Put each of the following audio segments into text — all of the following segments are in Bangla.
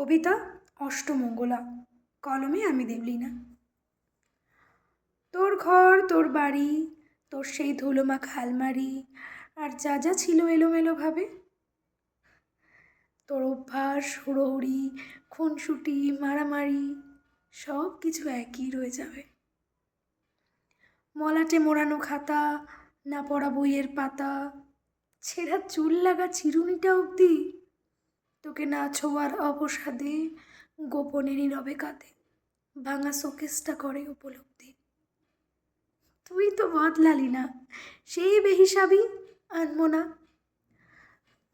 কবিতা অষ্টমঙ্গলা। কলমে আমি দেবলীনা তোর ঘর, তোর বাড়ি, তোর সেই ধুলোমাখা আলমারি আর যা যা ছিল এলোমেলোভাবে। তোর অভ্যাস, হুড়োহুড়ি, খুনসুটি, মারামারি, সব কিছু একই রয়ে যাবে। মলাটে মোড়ানো খাতা, না পড়া বইয়ের পাতা, ছেঁড়া চুল লাগা চিরুনিটা অবধি তোকে না ছোঁয়ার অবসাদে গোপনে নীরবে কাঁদে, ভাঙা শোকেসটা করে উপলব্ধি। তুই তো বদলালি না, সেই বেহিসাবি আনব না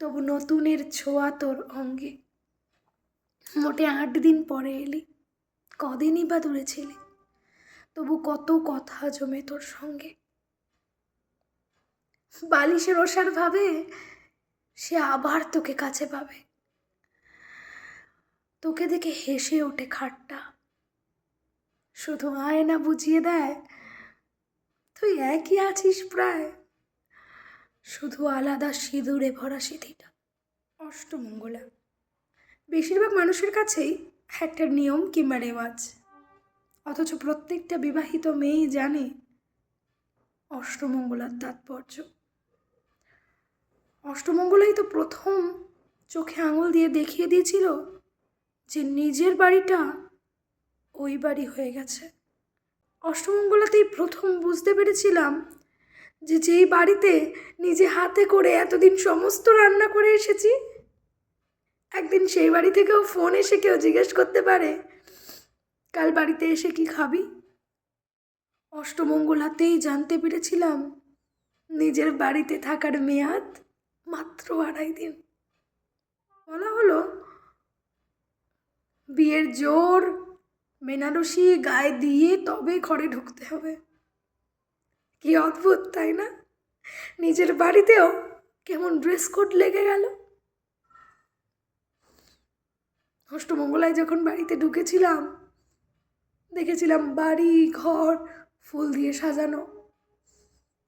তবু নতুনের ছোঁয়া তোর অঙ্গে। মোটে আট দিন পরে এলি, কদিনই বা দূরে ছিলি, তবু কত কথা জমে তোর সঙ্গে। বালিশের ওষার ভাবে সে আবার তোকে কাছে পাবে। তোকে দেখে হেসে ওঠে খাটটা। শুধু আয়না বুঝিয়ে দেয়, তুই একই আছিস প্রায়। শুধু আলাদা সিঁদুরে ভরা সিঁথিটা। অষ্টমঙ্গলা। বেশিরভাগ মানুষের কাছেই একটা নিয়ম কিংবা রেওয়াজ। অথচ প্রত্যেকটা বিবাহিত মেয়েই জানে অষ্টমঙ্গলার তাৎপর্য। অষ্টমঙ্গলাই তো প্রথম চোখে আঙুল দিয়ে দেখিয়ে দিয়েছিল যে নিজের বাড়িটা ওই বাড়ি হয়ে গেছে। অষ্টমঙ্গলাতেই প্রথম বুঝতে পেরেছিলাম যে যেই বাড়িতে নিজে হাতে করে এতদিন সমস্ত রান্না করে এসেছি, একদিন সেই বাড়ি থেকেও ফোন এসে কেউ জিজ্ঞেস করতে পারে, কাল বাড়িতে এসে কি খাবি? অষ্টমঙ্গলাতেই জানতে পেরেছিলাম নিজের বাড়িতে থাকার মেয়াদ মাত্র আড়াই দিন। বলা হলো বিয়ের জোর, বেনারসি গায়ে দিয়ে তবে ঘরে ঢুকতে হবে। কি অদ্ভুত, তাই না? নিজের বাড়িতেও কেমন ড্রেস কোড লেগে গেল? অষ্টমঙ্গলায় যখন বাড়িতে ঢুকেছিলাম, দেখেছিলাম বাড়ি, ঘর ফুল দিয়ে সাজানো।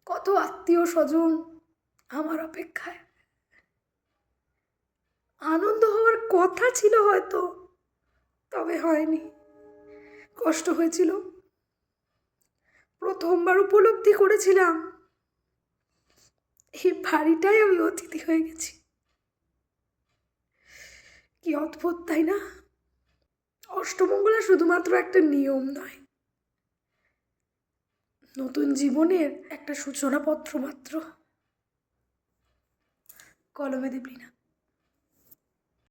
কত আত্মীয় স্বজন আমার অপেক্ষায়। আনন্দ হওয়ার কথা ছিল হয়তো তবে হয়নি। কষ্ট হয়েছিল। প্রথমবার উপলব্ধি করেছিলাম। এই বাড়িটাই আমি অতিথি হয়ে গেছি। কি অদ্ভুত, তাই না? অষ্টমঙ্গলা শুধুমাত্র একটা নিয়ম নয়। নতুন জীবনের একটা সূচনাপত্র মাত্র। কলমে দিবলি না